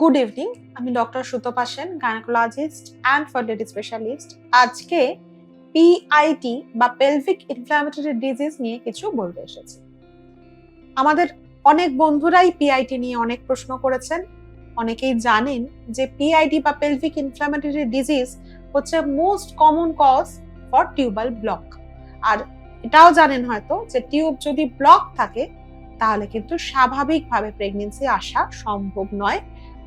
Good evening আমি doctor Sutapa Sen gynaecologist and fertility specialist আজকে PIT বা pelvic inflammatory disease নিয়ে কিছু বলতে এসেছি। আমাদের অনেক বন্ধুরাই পিআইটি নিয়ে অনেক প্রশ্ন করেছেন। অনেকেই জানেন যে পিআইডি বা পেলভিক ইনফ্ল্যামেটরি ডিজিজ হচ্ছে most common cause for tubal block আর এটাও জানেন হয়তো যে টিউব যদি ব্লক থাকে, তাহলে কিন্তু স্বাভাবিকভাবে প্রেগনেন্সি আসা সম্ভব নয়।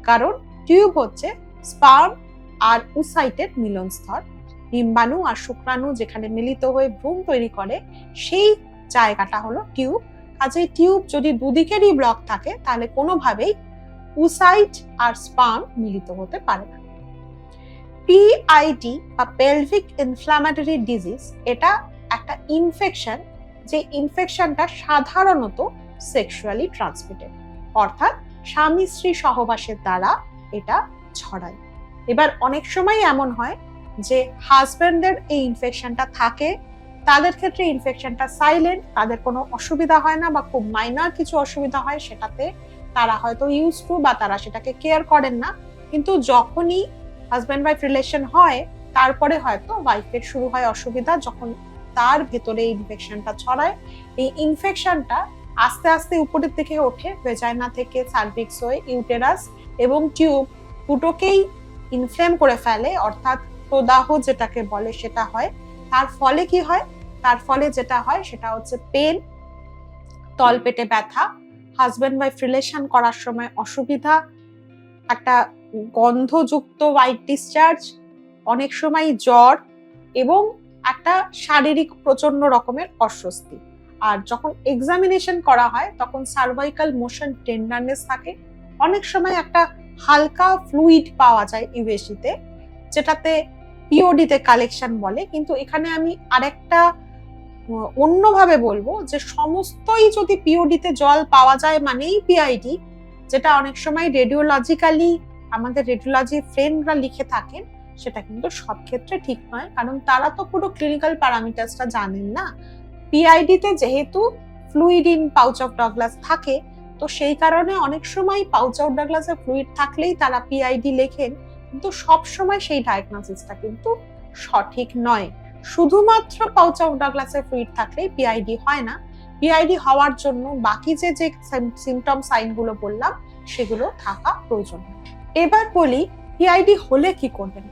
কারণ টিউব হচ্ছে স্পার্ম আর উসাইটের মিলন স্তর ডিম্বাণু আর শুক্রাণু যেখানে মিলিত হয়ে ভ্রূণ তৈরি করে, সেই জায়গাটা হলো টিউব। কাজেই টিউব যদি দুদিকেরই ব্লক থাকে, তাহলে কোনোভাবেই উসাইট আর স্পার্ম মিলিত হতে পারে না। পিআইডি বা পেলভিক ইনফ্লামেটরি ডিজিজ এটা একটা ইনফেকশন যে ইনফেকশনটা সাধারণত সেক্সুয়ালি ট্রান্সমিটেড অর্থাৎ স্বামী স্ত্রী সহবাসের দ্বারা এটা ছড়ায়। এবার অনেক সময় এমন হয় যে হাজব্যান্ডের এই ইনফেকশনটা থাকে, তাদের ক্ষেত্রে ইনফেকশনটা সাইলেন্ট তাদের কোনো অসুবিধা হয় না বা খুব মাইনার কিছু অসুবিধা হয় সেটাতে তারা হয়তো ইউজ টু বা তারা সেটাকে কেয়ার করেন না। কিন্তু যখনই হাজব্যান্ড ওয়াইফ রিলেশন হয়, তারপরে হয়তো ওয়াইফের শুরু হয় অসুবিধা যখন তার ভেতরে ইনফেকশনটা ছড়ায়। এই ইনফেকশনটা আস্তে আস্তে উপরের দিকে ওঠে ভেজাইনা থেকে সার্ভিক্স হয়ে ইউটেরাস এবং টিউব দুটোকেই ইনফ্লেম করে ফেলে অর্থাৎ প্রদাহ যেটাকে বলে সেটা হয়। তার ফলে কি হয়? তার ফলে যেটা হয় সেটা হচ্ছে পেন তলপেটে ব্যথা হাজব্যান্ড ওয়াইফ রিলেশন করার সময় অসুবিধা একটা গন্ধযুক্ত হোয়াইট ডিসচার্জ অনেক সময় জ্বর এবং একটা শারীরিক প্রচণ্ড রকমের অস্বস্তি। আর যখন এক্সামিনেশন করা হয়, তখন সার্ভাইকাল মোশন টেন্ডারনেস থাকে। অনেক সময় একটা হালকা ফ্লুইড পাওয়া যায় ইউএসিতে যেটাতে পিওডিতে কালেকশন বলে। কিন্তু এখানে আমি আরেকটা অন্যভাবে বলব যে সমস্তই যদি পিওডিতে জল পাওয়া যায় মানেই পিআইডি যেটা অনেক সময় রেডিওলজিক্যালি আমাদের রেডিওলজি ফ্রেন্ডরা লিখে থাকেন, সেটা কিন্তু সব ক্ষেত্রে ঠিক নয়। কারণ তারা তো পুরো ক্লিনিক্যাল প্যারামিটার্সটা জানেন না। পিআইডিতে যেহেতু fluid in pouch of Douglas থাকে, তো সেই কারণে অনেক সময় পাউচ অফ ডগলাসে ফ্লুইড থাকলেই তারা পিআইডি লেখেন, কিন্তু সব সময় সেই ডায়াগনোসিসটা কিন্তু সঠিক নয়। শুধুমাত্র পাউচ অফ ডগলাসে ফ্লুইড থাকলেই পিআইডি হয় না। পিআইডি হওয়ার জন্য বাকি যে যে সিমটম সাইনগুলো বললাম, সেগুলো থাকা প্রয়োজন। এবার বলি পিআইডি হলে কি করবেন?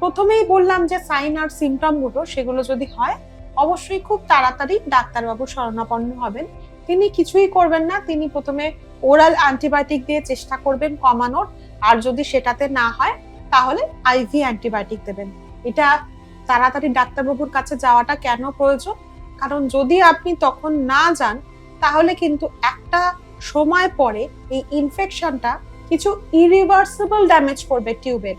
প্রথমেই বললাম যে সাইন আর সিমটমগুলো সেগুলো যদি হয় অবশ্যই খুব তাড়াতাড়ি ডাক্তারবাবু শরণাপন্ন হবেন। তিনি কিছুই করবেন না, তিনি প্রথমে ওরাল অ্যান্টিবায়োটিক দিয়ে চেষ্টা করবেন কমানোর। আর যদি সেটাতে না হয়, তাহলে আইভি অ্যান্টিবায়োটিক দেবেন। এটা তাড়াতাড়ি ডাক্তারবাবুর কাছে যাওয়াটা কেন প্রয়োজন? কারণ যদি আপনি তখন না যান, তাহলে কিন্তু একটা সময় পরে এই ইনফেকশনটা কিছু ইরিভার্সিবল ড্যামেজ করবে টিউবের।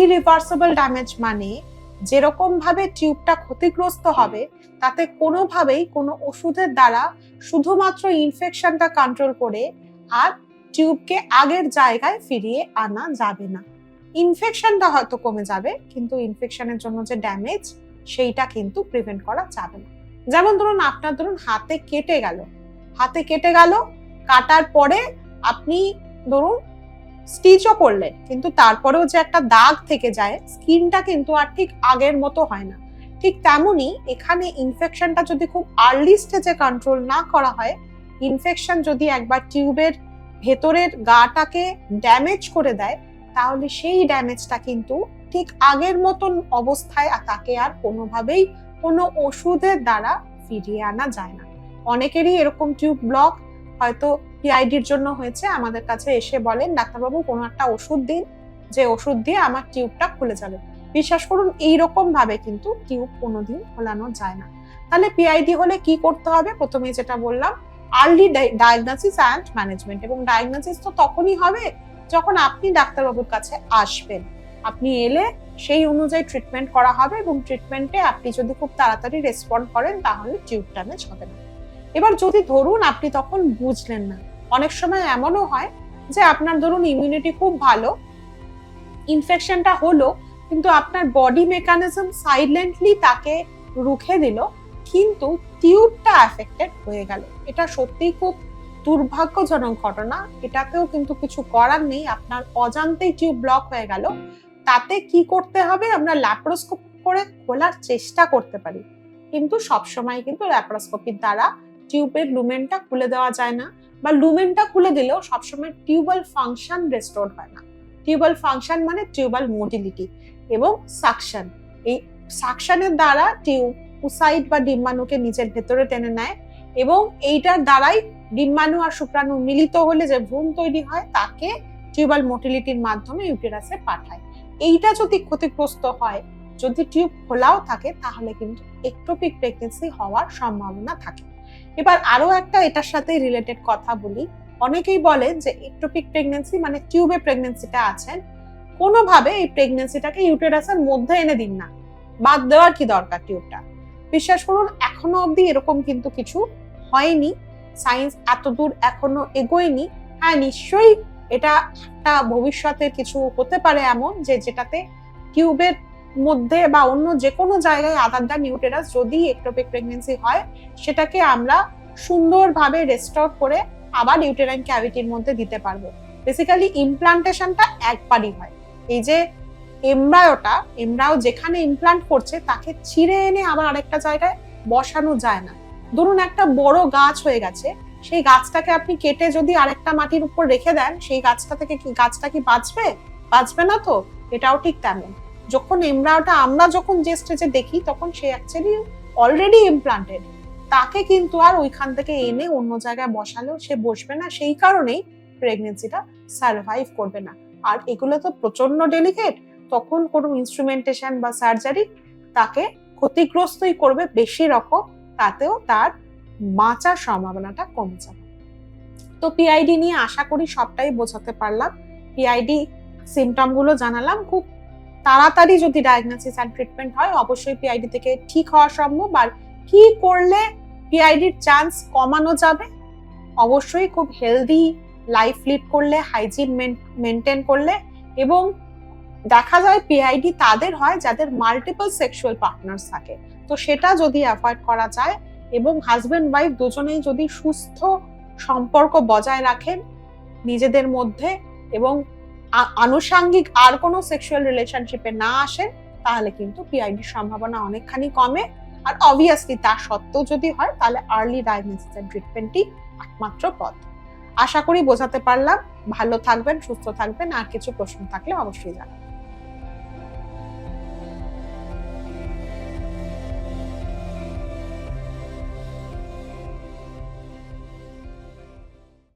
ইরিভার্সিবল ড্যামেজ মানে যেরকম ভাবে টিউবটা ক্ষতিগ্রস্ত হবে তাতে কোনোভাবেই কোনো ওষুধের দ্বারা শুধুমাত্র ইনফেকশনটা কন্ট্রোল করে আর টিউবকে আগের জায়গায় ফিরিয়ে আনা যাবে না। ইনফেকশনটা হয়তো কমে যাবে কিন্তু ইনফেকশনের জন্য যে ড্যামেজ সেইটা কিন্তু প্রিভেন্ট করা যাবে না। যেমন ধরুন আপনার ধরুন হাতে কেটে গেল। হাতে কেটে গেল কাটার পরে আপনি ধরুন স্টিচও করলেন, কিন্তু তারপরেও যে একটা দাগ থেকে যায়, স্কিনটা কিন্তু আর ঠিক আগের মতো হয় না। ঠিক তেমনই এখানে ইনফেকশনটা যদি খুব আর্লি স্টেজে কন্ট্রোল না করা হয় ইনফেকশন যদি একবার টিউবের ভেতরের গাটাকে ড্যামেজ করে দেয়, তাহলে সেই ড্যামেজটা কিন্তু ঠিক আগের মতন অবস্থায় তাকে আর কোনোভাবেই কোনো ওষুধের দ্বারা ফিরিয়ে আনা যায় না। অনেকেরই এরকম টিউব ব্লক হয়তো পিআইডির জন্য হয়েছে, আমাদের কাছে এসে বলেন, ডাক্তারবাবু, কোনো একটা ওষুধ দিন। যে ওষুধ দিয়ে আমার টিউবটা খুলে যাবে। বিশ্বাস করুন এইরকম ভাবে কিন্তু টিউব কোনোদিন খোলানো যায় না। তাহলে পিআইডি হলে কি করতে হবে? প্রথমে যেটা বললাম আর্লি ডায়াগনোসিস অ্যান্ড ম্যানেজমেন্ট এবং ডায়াগনোসিস তো তখনই হবে যখন আপনি ডাক্তারবাবুর কাছে আসবেন। আপনি এলে সেই অনুযায়ী ট্রিটমেন্ট করা হবে এবং ট্রিটমেন্টে আপনি যদি খুব তাড়াতাড়ি রেসপন্ড করেন, তাহলে টিউব ড্যামেজ হবে না। এবার যদি ধরুন, আপনি তখন বুঝলেন না অনেক সময় এমনও হয় যে আপনার ধরুন ইমিউনিটি খুব ভালো ইনফেকশনটা হলো, কিন্তু আপনার বডি মেকানিজম সাইলেন্টলি তাকে রুখে দিল, কিন্তু টিউবটা অ্যাফেক্টেড হয়ে গেল। এটা সত্যিই খুব দুর্ভাগ্যজনক ঘটনা। এটাতেও কিন্তু কিছু করার নেই। আপনার অজান্তেই টিউব ব্লক হয়ে গেল। তাতে কি করতে হবে? আমরা ল্যাপ্রোস্কোপ করে খোলার চেষ্টা করতে পারি। কিন্তু সবসময় কিন্তু ল্যাপ্রোস্কোপির দ্বারা টিউবের লুমেনটা খুলে দেওয়া যায় না। বা লুমেনটা খুলে দিলেও সবসময় টিউবাল ফাংশন রেস্টোর হয় না। টিউবাল ফাংশন মানে টিউবাল মোটিলিটি এবং সাকশন এই সাকশনের দ্বারা টিউব টিউসাইড বা ডিম্বাণুকে নিজের ভেতরে টেনে নেয় এবং এইটার দ্বারাই ডিম্বাণু আর শুক্রাণু মিলিত হলে যে ভ্রূণ তৈরি হয়, তাকে টিউবাল মোটিলিটির মাধ্যমে ইউটেরাসে পাঠায়। এইটা যদি ক্ষতিগ্রস্ত হয়, যদি টিউব খোলাও থাকে, তাহলে কিন্তু একটোপিক প্রেগনেন্সি হওয়ার সম্ভাবনা থাকে। এবার আরও একটা এটার সাথে রিলেটেড কথা বলি। অনেকেই বলেন যে একটোপিক প্রেগনেন্সি মানে টিউবে প্রেগনেন্সিটা আছেন, কোনোভাবে এই প্রেগনেন্সিটাকে ইউটেরাসের মধ্যে এনে দিন না। বাদ দেওয়ার কি দরকার টিউবটা বিশ্বাস করুন, এখনও অবধি এরকম কিন্তু কিছু হয়নি। সায়েন্স এত দূর এখনও এগোয়নি। হ্যাঁ নিশ্চয়ই এটা একটা ভবিষ্যতের কিছু হতে পারে এমন যে যেটাতে টিউবের মধ্যে বা অন্য যে কোনো জায়গায় আদার দ্য নিউটেরাস যদি একটোপিক প্রেগনেন্সি হয়, সেটাকে আমরা সুন্দরভাবে রেস্টোর করে আবার ইউটেরাইন ক্যাভিটির মধ্যে দিতে পারব। বেসিক্যালি ইমপ্লান্টেশনটা একবারই হয়। এই যে এমব্রায়োটা এমব্রায়ো যেখানে ইমপ্লান্ট করছে, তাকে ছিঁড়ে এনে আবার আরেকটা জায়গায় বসানো যায় না। ধরুন একটা বড় গাছ হয়ে গেছে, সেই গাছটাকে আপনি কেটে যদি আরেকটা মাটির উপর রেখে দেন, সেই গাছটা থেকে কি, গাছটা কি বাঁচবে? বাঁচবে না তো? এটাও ঠিক তেমন। যখন এমব্রায়োটা আমরা যখন যে স্টেজে দেখি তখন সে অ্যাকচুয়ালি অলরেডি ইমপ্লান্টেড তাকে কিন্তু আর ওইখান থেকে এনে অন্য জায়গায় বসালেও সে বসবে না। সেই কারণেই প্রেগনেন্সিটা সার্ভাইভ করবে না। আর এগুলো তো প্রচণ্ড ডেলিকেট তখন কোনো ইনস্ট্রুমেন্টেশন বা সার্জারি তাকে ক্ষতিগ্রস্তই করবে বেশি রকম। তাতেও তার বাঁচার সম্ভাবনাটা কমে যাবে। তো পিআইডি নিয়ে আশা করি সবটাই বোঝাতে পারলাম। পিআইডি সিমটমগুলো জানালাম। খুব তাড়াতাড়ি যদি ডায়াগনোসিস অ্যান্ড ট্রিটমেন্ট হয়, অবশ্যই পিআইডি থেকে ঠিক হওয়া সম্ভব। আর কি করলে পিআইডির চান্স কমানো যাবে? অবশ্যই খুব হেলদি লাইফ লিড করলে হাইজিন মেনটেন করলে এবং দেখা যায় পিআইডি তাদের হয় যাদের মাল্টিপল সেক্সুয়াল পার্টনার্স থাকে। তো সেটা যদি অ্যাভয়েড করা যায় এবং হাজব্যান্ড ওয়াইফ দুজনেই যদি সুস্থ সম্পর্ক বজায় রাখেন নিজেদের মধ্যে এবং আনুষাঙ্গিক আর কোনো সেক্সুয়াল রিলেশনশিপে না আসেন তাহলে কিন্তু পিআইডির সম্ভাবনা অনেকখানি কমে। আর অবভিয়াসলি তা সত্ত্বেও যদি হয়, তাহলে আর্লি ডায়াগনোসিস এন্ড ট্রিটমেন্টই একমাত্র পথ। আশা করি বোঝাতে পারলাম। ভালো থাকবেন, সুস্থ থাকবেন, আর কিছু প্রশ্ন থাকলে অবশ্যই জানাবেন।